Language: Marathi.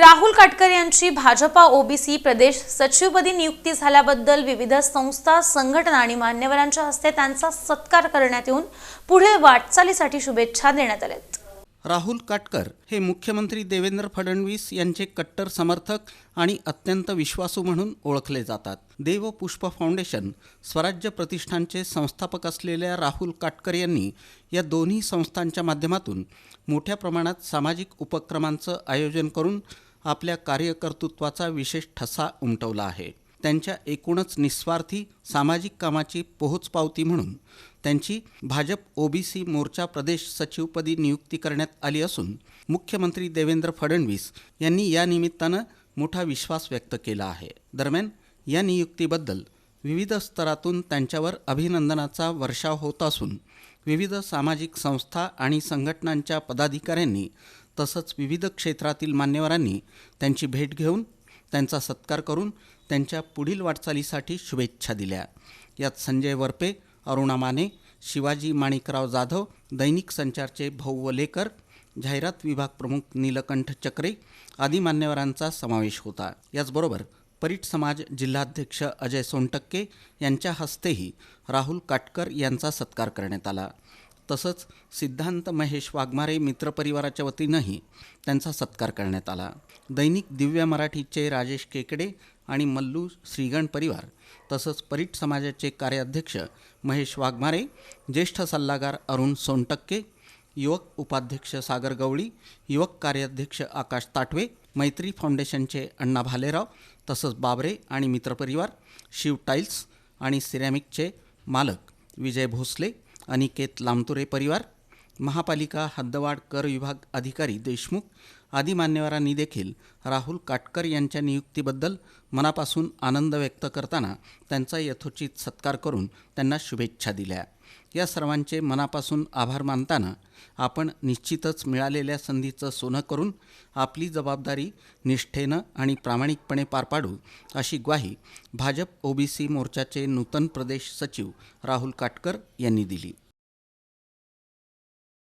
राहुल काटकर यांची भाजपा ओबीसी प्रदेश सचिवपदी नियुक्ती झाल्याबद्दल विविध संस्था संघटना आणि मान्यवरांच्या हस्ते त्यांचा सत्कार करण्यात येऊन पुढे वाटचालीसाठी शुभेच्छा देण्यात आल्या राहुल काटकर हे मुख्यमंत्री देवेंद्र फडणवीस यांचे कट्टर समर्थक आणि अत्यंत विश्वासू म्हणून ओळखले जातात. देव पुष्प फाउंडेशन स्वराज्य प्रतिष्ठानचे संस्थापक असलेल्या राहुल काटकर यांनी या दोन्ही संस्थांच्या माध्यमातून मोठ्या प्रमाणात सामाजिक उपक्रमांचं आयोजन करून आपल्या कार्यकर्तृत्वाचा विशेष ठसा उमटवला आहे. त्यांच्या एकूणच निस्वार्थी सामाजिक कामाची पोहोचपावती म्हणून त्यांची भाजप ओबीसी मोर्चा प्रदेश सचिवपदी नियुक्ती करण्यात आली असून मुख्यमंत्री देवेंद्र फडणवीस यांनी या निमित्तानं मोठा विश्वास व्यक्त केला आहे. दरम्यान या नियुक्तीबद्दल विविध स्तरातून त्यांच्यावर अभिनंदनाचा वर्षाव होत असून विविध सामाजिक संस्था आणि संघटनांच्या पदाधिकाऱ्यांनी तसंच विविध क्षेत्रातील मान्यवरांनी त्यांची भेट घेऊन त्यांचा सत्कार करून त्यांच्या पुढील वाटचालीसाठी शुभेच्छा दिल्या. यात संजय वरपे अरुणा माने शिवाजी माणिकराव जाधव दैनिक संचारचे भाऊ वलेकर जाहिरात विभाग प्रमुख नीलकंठ चक्रे आदी मान्यवरांचा समावेश होता. याचबरोबर परीट समाज जिल्हाध्यक्ष अजय सोनटक्के यांच्या हस्तेही राहुल काटकर यांचा सत्कार करण्यात आला. तसंच सिद्धांत महेश वाघमारे मित्रपरिवाराच्या वतीनंही त्यांचा सत्कार करण्यात आला. दैनिक दिव्य मराठीचे राजेश केकडे आणि मल्लू श्रीगण परिवार तसंच परीट समाजाचे कार्याध्यक्ष महेश वाघमारे ज्येष्ठ सल्लागार अरुण सोनटक्के युवक उपाध्यक्ष सागर गवळी युवक कार्याध्यक्ष आकाश ताटवे मैत्री फाउंडेशनचे अण्णा भालेराव तसंच बाबरे आणि मित्रपरिवार शिव टाईल्स आणि सिरॅमिकचे मालक विजय भोसले अनिकेत लामतुरे परिवार महापालिका हद्दवाढ कर विभाग अधिकारी देशमुख आदी मान्यवरांनी देखील राहुल काटकर यांच्या नियुक्तीबद्दल मनापासून आनंद व्यक्त करताना त्यांचा यथोचित सत्कार करून त्यांना शुभेच्छा दिल्या. या सर्वांचे मनापासून आभार मानताना आपण निश्चितच मिळालेल्या संधीचं सोनं करून आपली जबाबदारी निष्ठेनं आणि प्रामाणिकपणे पार पाडू अशी ग्वाही भाजप ओबीसी मोर्चाचे नूतन प्रदेश सचिव राहुल काटकर यांनी दिली.